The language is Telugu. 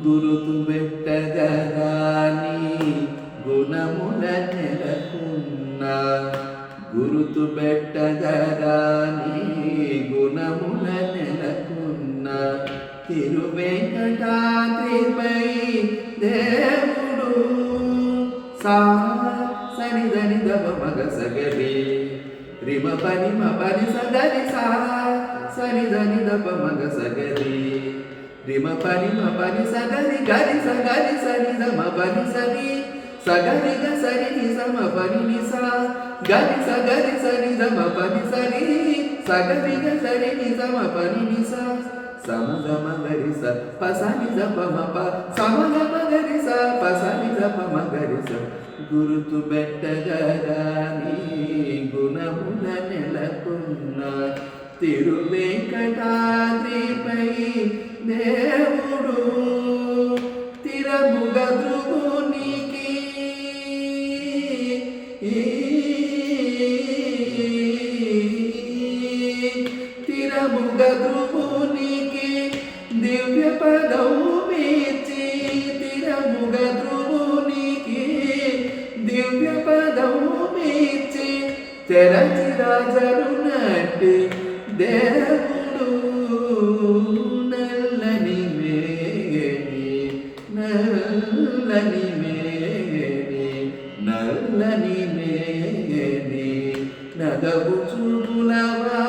గురుతు పెట్టగరాని గుణముల నెలకున్న గురుతు పెట్టగరాని గుణముల తిరువెంకటాద్రిపై దేవుడు సా సరిదని దవ మగ సగరి రిమ పని మ పని సగరి సా సరిదని దవ మగ సగరి రిమ పని మ పని సగరి గరి సగరి సరి దమ పని సరి సగరి గ సరి ని సమ పని ని సా గరి సగరి సరి దమ పని సరి సగరి గ సరి ని సమ పని ని సా సమ గమ గరి స పసని ద ప ప సమ గమ గరి స పసని ద ప గరి స గురుతు బెట్టగరాని గుణముల నెలకున్న తిరువేంకటాద్రిపై దేవుడు ధ్రువునికి దివ్య పదవు మీచి తిరముగ ధ్రువునికి దివ్య పదవు మీచి తెరచి రాజను నటి దేవుడు నల్లని మేగని నల్లని మేగని నల్లని మేగని నగవు చూపులవా